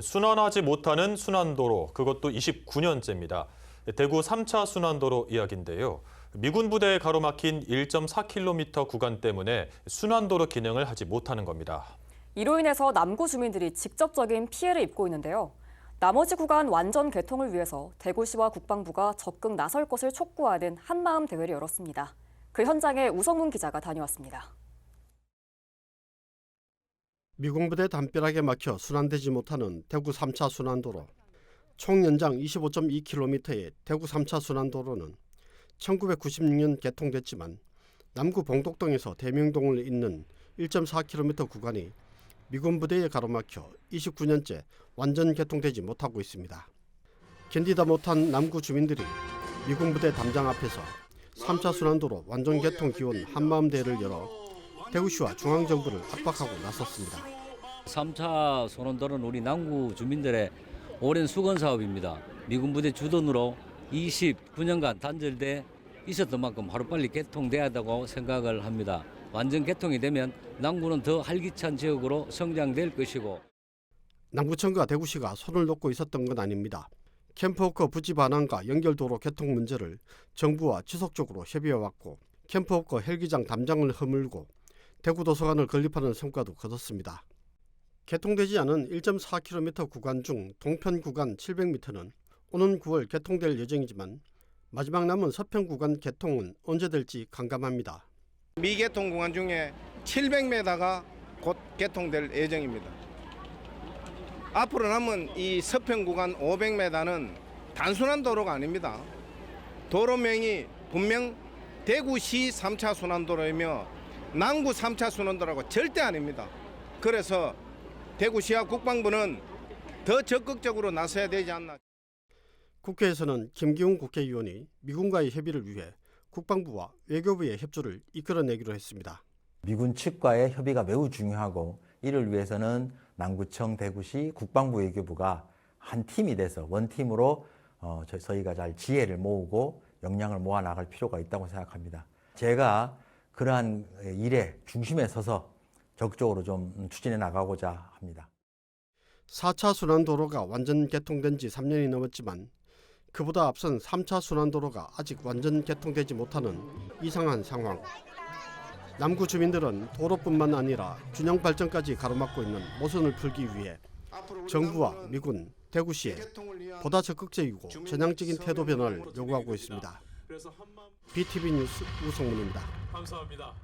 순환하지 못하는 순환도로, 그것도 29년째입니다. 대구 3차 순환도로 이야기인데요. 미군 부대에 가로막힌 1.4km 구간 때문에 순환도로 기능을 하지 못하는 겁니다. 이로 인해서 남구 주민들이 직접적인 피해를 입고 있는데요. 나머지 구간 완전 개통을 위해서 대구시와 국방부가 적극 나설 것을 촉구하는 한마음 대회를 열었습니다. 그 현장에 우성문 기자가 다녀왔습니다. 미군 부대 담벼락에 막혀 순환되지 못하는 대구 3차 순환도로 총 연장 25.2km의 대구 3차 순환도로는 1996년 개통됐지만 남구 봉독동에서 대명동을 잇는 1.4km 구간이 미군 부대에 가로막혀 29년째 완전 개통되지 못하고 있습니다. 견디다 못한 남구 주민들이 미군 부대 담장 앞에서 3차 순환도로 완전 개통 기원 한마음 대회를 열어 대구시와 중앙정부를 압박하고 나섰습니다. 3차 선원들은 우리 남구 주민들의 오랜 수건 사업입니다. 미군 부대 주둔으로 29년간 단절돼 있었던 만큼 하루빨리 개통돼야 한다고 생각을 합니다. 완전 개통이 되면 남구는 더 활기찬 지역으로 성장될 것이고 남구청과 대구시가 손을 놓고 있었던 건 아닙니다. 캠프워커 부지 반환과 연결도로 개통 문제를 정부와 지속적으로 협의해왔고 캠프워커 헬기장 담장을 허물고 대구 도서관을 건립하는 성과도 거뒀습니다. 개통되지 않은 1.4km 구간 중 동편 구간 700m는 오는 9월 개통될 예정이지만 마지막 남은 서편 구간 개통은 언제 될지 간감합니다. 미개통 구간 중에 700m가 곧 개통될 예정입니다. 앞으로 남은 이 서편 구간 500m는 단순한 도로가 아닙니다. 도로명이 분명 대구시 3차 순환도로이며 남구 3차 순환도로가 절대 아닙니다. 그래서 대구시와 국방부는 더 적극적으로 나서야 되지 않나. 국회에서는 김기훈 국회의원이 미군과의 협의를 위해 국방부와 외교부의 협조를 이끌어내기로 했습니다. 미군 측과의 협의가 매우 중요하고 이를 위해서는 남구청, 대구시, 국방부 외교부가 한 팀이 돼서 원팀으로 어, 저- 저희가 잘 지혜를 모으고 역량을 모아 나갈 필요가 있다고 생각합니다. 제가 그러한 일의 중심에 서서 적극적으로 좀 추진해 나가고자 합니다. 4차 순환도로가 완전 개통된 지 3년이 넘었지만 그보다 앞선 3차 순환도로가 아직 완전 개통되지 못하는 이상한 상황. 남구 주민들은 도로뿐만 아니라 균형 발전까지 가로막고 있는 모순을 풀기 위해 정부와 미군, 대구시에 보다 적극적이고 전향적인 태도 변화를 요구하고 있습니다. BTV 뉴스 우성문입니다. 감사합니다.